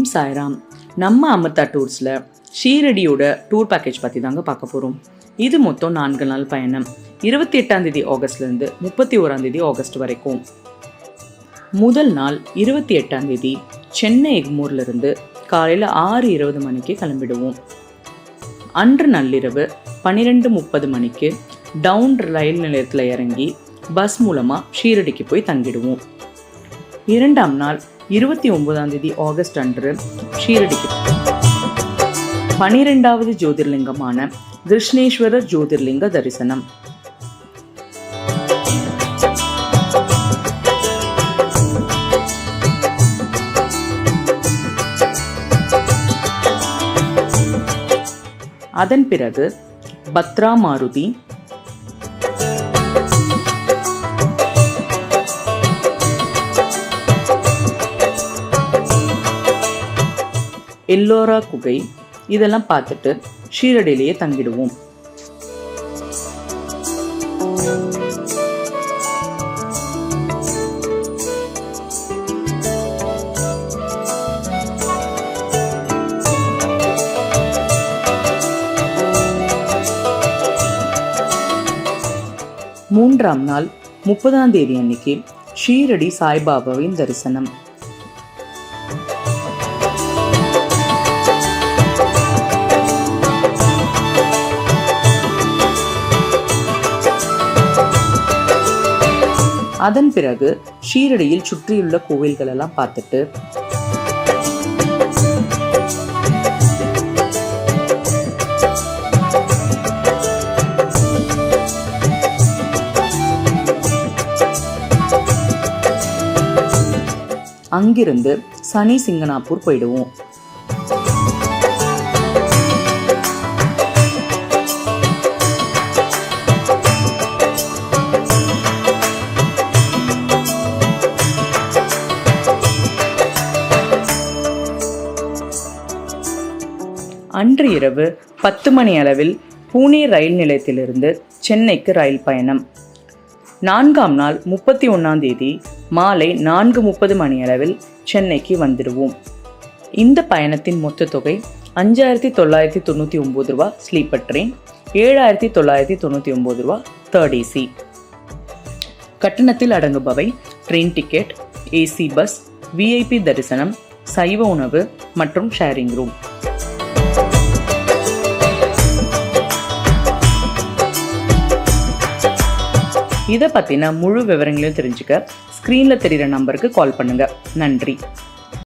ஓம் சாய்ராம். நம்ம அமிர்தா டூர்ஸில் ஷீரடியோட டூர் பேக்கேஜ் பற்றி தாங்க பார்க்க போகிறோம் இது மொத்தம் நான்கு நாள் பயணம். இருபத்தி எட்டாந்தேதி ஆகஸ்ட்லேருந்து முப்பத்தி ஓராந்தேதி ஆகஸ்ட் வரைக்கும். முதல் நாள் இருபத்தி எட்டாந்தேதி சென்னை எக்மூர்லேருந்து காலையில் ஆறு இருபது மணிக்கு கிளம்பிடுவோம். அன்று நள்ளிரவு பன்னிரெண்டு முப்பது மணிக்கு டவுன் ரயில் நிலையத்தில் இறங்கி பஸ் மூலமாக ஷீரடிக்கு போய் தங்கிடுவோம். இரண்டாம் நாள் இருபத்தி ஒன்பதாம் தேதி ஆகஸ்ட் அன்று ஷீரடிக்கு. பனிரெண்டாவது ஜோதிர்லிங்கமான கிருஷ்ணேஸ்வரர் ஜோதிர்லிங்க தரிசனம். அதன் பிறகு பத்ரா மாருதி எல்லோரா குகை. இதெல்லாம் பார்த்துட்டு ஷீரடியிலேயே தங்கிடுவோம். மூன்றாம் நாள் முப்பதாம் தேதி அன்னைக்கு ஷீரடி சாய்பாபாவின் தரிசனம். அதன் பிறகு ஷீரடியில் சுற்றியுள்ள கோவில்கள் எல்லாம் பார்த்துட்டு அங்கிருந்து சனி சிங்கனாப்பூர் போயிடுவோம். அன்று இரவு பத்து மணி அளவில் பூனே ரயில் நிலையத்திலிருந்து சென்னைக்கு ரயில் பயணம். நான்காம் நாள் முப்பத்தி ஒன்றாம் தேதி மாலை நான்கு முப்பது மணி அளவில் சென்னைக்கு வந்துடுவோம். இந்த பயணத்தின் மொத்த தொகை அஞ்சாயிரத்தி தொள்ளாயிரத்தி தொண்ணூற்றி ஒம்பது ரூபா ஸ்லீப்பர் ட்ரெயின் ஏழாயிரத்தி தொள்ளாயிரத்தி தொண்ணூற்றி ஒம்பது ரூபா தேர்ட் ஏசி. கட்டணத்தில் அடங்குபவை train ticket AC bus VIP தரிசனம் சைவ உணவு மற்றும் ஷேரிங் ரூம். இதை பற்றின முழு விவரங்களையும் தெரிஞ்சுக்க ஸ்க்ரீனில் தெரிகிற நம்பருக்கு கால் பண்ணுங்கள் நன்றி.